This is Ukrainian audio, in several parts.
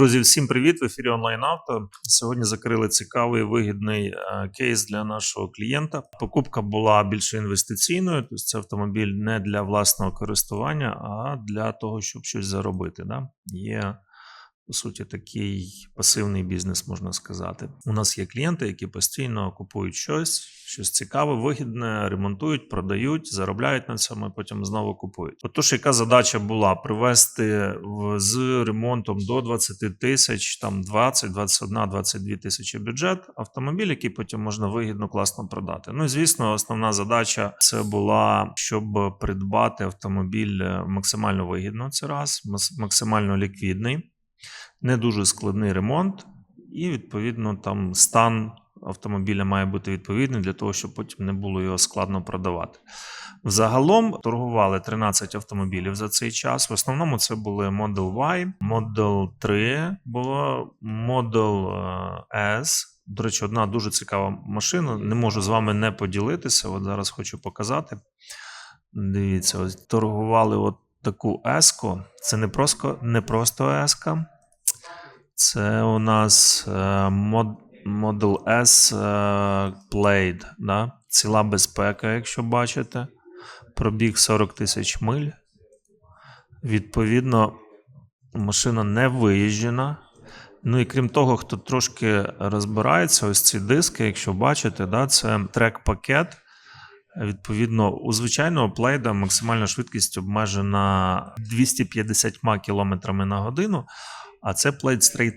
Друзі, всім привіт! В ефірі онлайн авто. Сьогодні закрили цікавий вигідний е, кейс для нашого клієнта. Покупка була більш інвестиційною, тобто це автомобіль не для власного користування, а для того, щоб щось заробити. Да? Є по суті такий пасивний бізнес, можна сказати. У нас є клієнти, які постійно купують щось, щось цікаве, вигідне, ремонтують, продають, заробляють на цьому, і потім знову купують. Отож, яка задача була привести в, з ремонтом до 20 тисяч, там 20, 21, 22 тисячі бюджет, автомобіль, який потім можна вигідно, класно продати. Ну і звісно, основна задача це була, щоб придбати автомобіль максимально вигідно. Це раз, максимально ліквідний не дуже складний ремонт, і відповідно там стан автомобіля має бути відповідний для того, щоб потім не було його складно продавати. Взагалом торгували 13 автомобілів за цей час. В основному це були Model Y, Model 3, було Model е, S. До речі, одна дуже цікава машина. Не можу з вами не поділитися. От зараз хочу показати. Дивіться, ось торгували от таку S-ку. Це не просто, не просто S-ка. Це у нас е, Model S е, да? ціла безпека, якщо бачите. Пробіг 40 тисяч миль. Відповідно, машина не виїжджена. Ну і крім того, хто трошки розбирається, ось ці диски, якщо бачите, да, це трек-пакет. Відповідно, у звичайного плейда максимальна швидкість обмежена 250 км на годину. А це плейт стрейт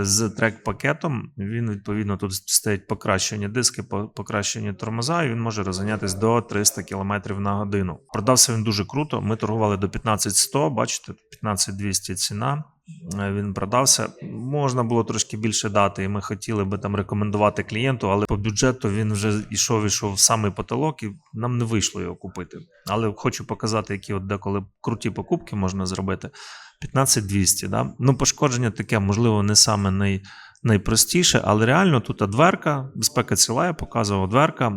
з трек-пакетом. Він відповідно тут стоять покращені диски, по- покращені тормоза, і він може розганятись до 300 км на годину. Продався він дуже круто. Ми торгували до 15100, бачите, 15200 ціна. Е, Він продався. Можна було трошки більше дати, і ми хотіли би там рекомендувати клієнту, але по бюджету він вже йшов, ішов в самий потолок, і нам не вийшло його купити. Але хочу показати, які от деколи круті покупки можна зробити. 15200, да? Ну, пошкодження таке, можливо, не саме най, найпростіше, але реально тут дверка, безпека ціла, я показував дверка,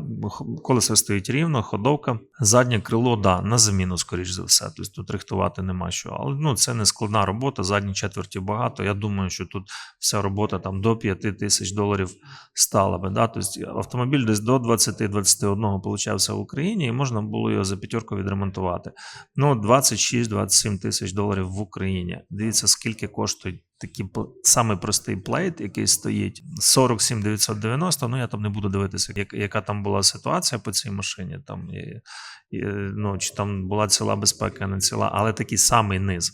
колесо стоїть рівно, ходовка, заднє крило, да, на заміну, скоріш за все. Тобто тут рихтувати нема що. Але ну, це не складна робота, задні четверті багато. Я думаю, що тут вся робота там до 5 тисяч доларів стала би. Да? Тобто автомобіль десь до 20-21 получався в Україні, і можна було його за п'ятерку відремонтувати. Ну, 26-27 тисяч доларів в Україні. Дивіться, скільки коштує такий самий простий плейт, який стоїть 47 990. Ну я там не буду дивитися, як, яка там була ситуація по цій машині. Там і, і, ну, чи там була ціла безпека, не ціла, але такий самий низ.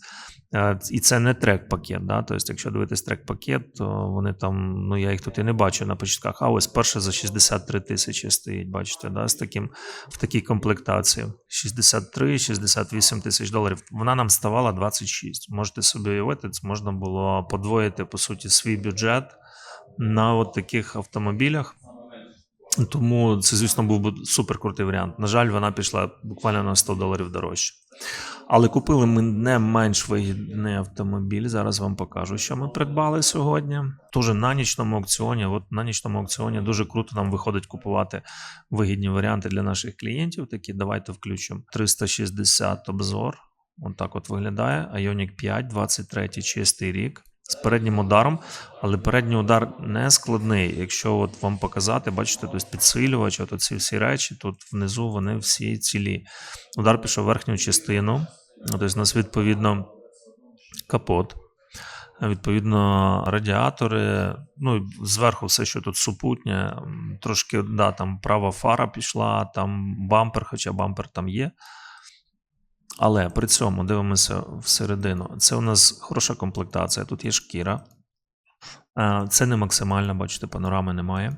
Е, І це не трек-пакет. Да? Тобто, якщо дивитись трек-пакет, то вони там, ну я їх тут і не бачу на початках. А ось перше за 63 тисячі стоїть, бачите, да? з таким, в такій комплектації. 63-68 тисяч доларів. Вона нам ставала 26. Можете собі уявити, це можна було подвоїти, по суті, свій бюджет на от таких автомобілях. Тому це, звісно, був би супер крутий варіант. На жаль, вона пішла буквально на 100 доларів дорожче. Але купили ми не менш вигідний автомобіль. Зараз вам покажу, що ми придбали сьогодні. Тоже на нічному аукціоні. От на нічному аукціоні дуже круто нам виходить купувати вигідні варіанти для наших клієнтів. Такі давайте включимо 360 обзор. От от виглядає. Ioniq 5, 23 чистий рік. З переднім ударом, але передній удар не складний. Якщо от вам показати, бачите, тобто підсилювач, от ці всі речі, тут внизу вони всі цілі. Удар пішов в верхню частину. Тобто у нас відповідно капот. Відповідно, радіатори, ну зверху все, що тут супутнє, трошки да, там права фара пішла, там бампер, хоча бампер там є. Але при цьому дивимося всередину. Це у нас хороша комплектація. Тут є шкіра. Е, Це не максимальна, бачите, панорами немає.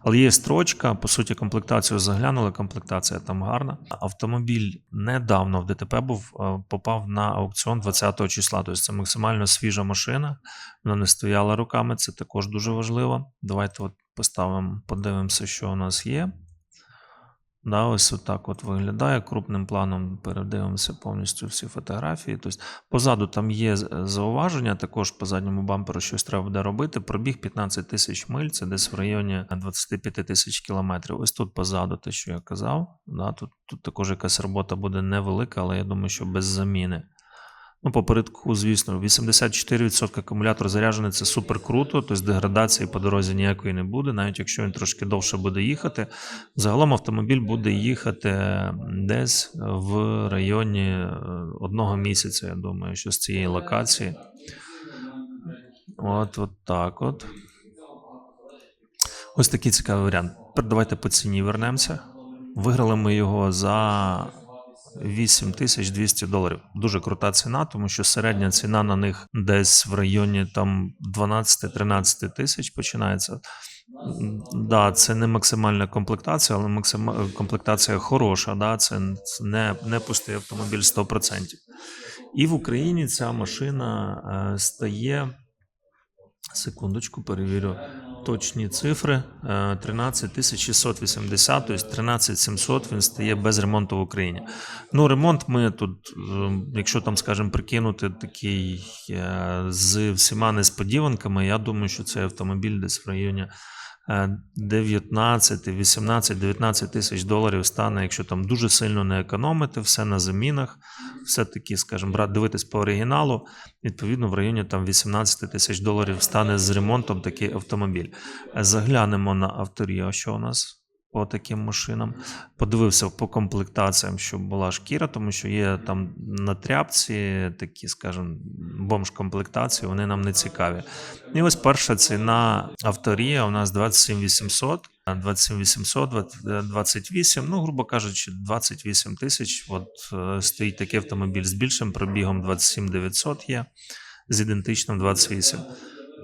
Але є строчка, по суті, комплектацію заглянули, комплектація там гарна. Автомобіль недавно в ДТП був, е, попав на аукціон 20 числа. Тобто це максимально свіжа машина. Вона не стояла руками, це також дуже важливо. Давайте от поставимо, подивимося, що у нас є. Да, ось отак от виглядає. Крупним планом передивимося повністю всі фотографії. Тобто, позаду там є зауваження, також по задньому бамперу щось треба буде робити. Пробіг 15 тисяч миль, це десь в районі 25 тисяч кілометрів. Ось тут позаду, те, що я казав. Да, тут, тут також якась робота буде невелика, але я думаю, що без заміни. Ну, попередку, звісно, 84% акумулятор заряджений це супер круто, тобто деградації по дорозі ніякої не буде, навіть якщо він трошки довше буде їхати. Загалом автомобіль буде їхати десь в районі е, одного місяця, я думаю, що з цієї локації. От, от так от. Ось такий цікавий варіант. Тепер давайте по ціні вернемося. Виграли ми його за 8200 доларів. Дуже крута ціна, тому що середня ціна на них десь в районі там 12-13 тисяч починається. Да, це не максимальна комплектація, але максима... комплектація хороша. Да? Це не, не пустий автомобіль 100%. І в Україні ця машина е, стає. Секундочку, перевірю точні цифри. Е, 13 680, тобто 13700 він стає без ремонту в Україні. Ну, ремонт ми тут, е, якщо там, скажімо, прикинути такий е, з всіма несподіванками, я думаю, що цей автомобіль десь в районі е, 19, 18, 19 тисяч доларів стане, якщо там дуже сильно не економити, все на замінах, все-таки, скажімо, брат, дивитись по оригіналу, відповідно, в районі там 18 тисяч доларів стане з ремонтом такий автомобіль. Е, Заглянемо на авторіо, що у нас по таким машинам. Подивився по комплектаціям, щоб була шкіра, тому що є там на тряпці такі, скажімо, бомж-комплектації, вони нам не цікаві. І ось перша ціна авторія у нас 27 800. 27 800, 28, ну, грубо кажучи, 28 тисяч. От е, стоїть такий автомобіль з більшим пробігом, 27 900 є, з ідентичним 28.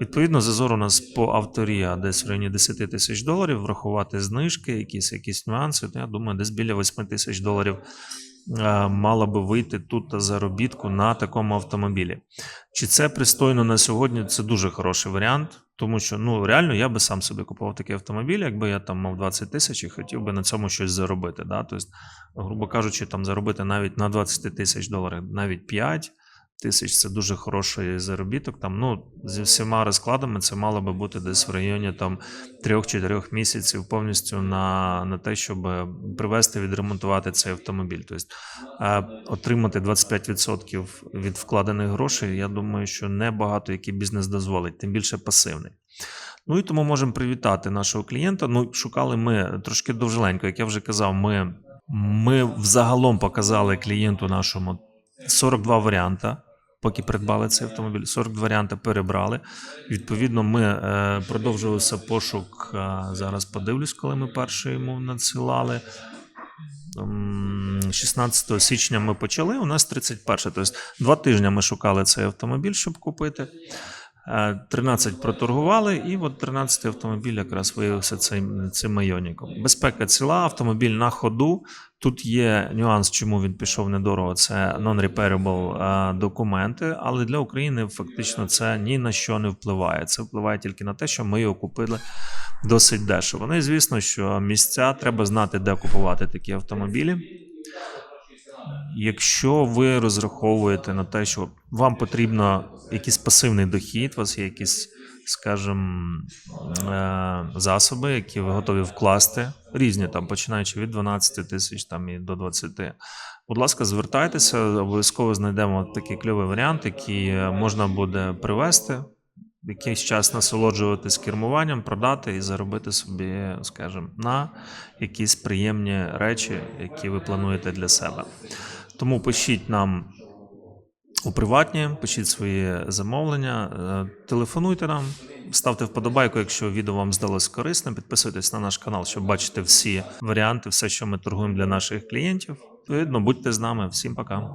Відповідно, зазор у нас по авторія десь в районі 10 тисяч доларів, врахувати знижки, якісь, якісь нюанси, то я думаю, десь біля 8 тисяч доларів е, мало би вийти тут заробітку на такому автомобілі. Чи це пристойно на сьогодні? Це дуже хороший варіант, тому що ну реально я би сам собі купував такий автомобіль, якби я там мав 20 тисяч і хотів би на цьому щось заробити. Да? Тобто, грубо кажучи, там заробити навіть на 20 тисяч доларів, навіть 5 тисяч це дуже хороший заробіток. Там, ну, зі всіма розкладами це мало би бути десь в районі там 3-4 місяців повністю на, на те, щоб привезти, відремонтувати цей автомобіль. Тобто е, отримати 25% від вкладених грошей, я думаю, що небагато який бізнес дозволить, тим більше пасивний. Ну і тому можемо привітати нашого клієнта. Ну, шукали ми трошки довжеленько, як я вже казав, ми, ми взагалом показали клієнту нашому 42 варіанти. Поки придбали цей автомобіль, 42 варіанти перебрали. Відповідно, ми е, продовжувався пошук. Е, зараз подивлюсь, коли ми перший йому надсилали. 16 січня ми почали. У нас 31. Тобто два тижні ми шукали цей автомобіль, щоб купити. Е, 13 проторгували, і от 13 автомобіль якраз виявився цим, цим майоніком. Безпека ціла, автомобіль на ходу. Тут є нюанс, чому він пішов недорого. Це non-repairable е, документи, але для України фактично це ні на що не впливає. Це впливає тільки на те, що ми його купили досить дешево. Ну і звісно, що місця треба знати, де купувати такі автомобілі. Якщо ви розраховуєте на те, що вам потрібно якийсь пасивний дохід, у вас є якісь, скажімо, е, засоби, які ви готові вкласти, різні там, починаючи від 12 тисяч там і до 20. Будь ласка, звертайтеся, обов'язково знайдемо такий кльовий варіант, який е, можна буде привезти, якийсь час насолоджуватись кермуванням, продати і заробити собі, скажімо, на якісь приємні речі, які ви плануєте для себе. Тому пишіть нам у приватні, пишіть свої замовлення, е, телефонуйте нам, ставте вподобайку, якщо відео вам здалось корисним. Підписуйтесь на наш канал, щоб бачити всі варіанти, все, що ми торгуємо для наших клієнтів. Відповідно, будьте з нами. Всім пока.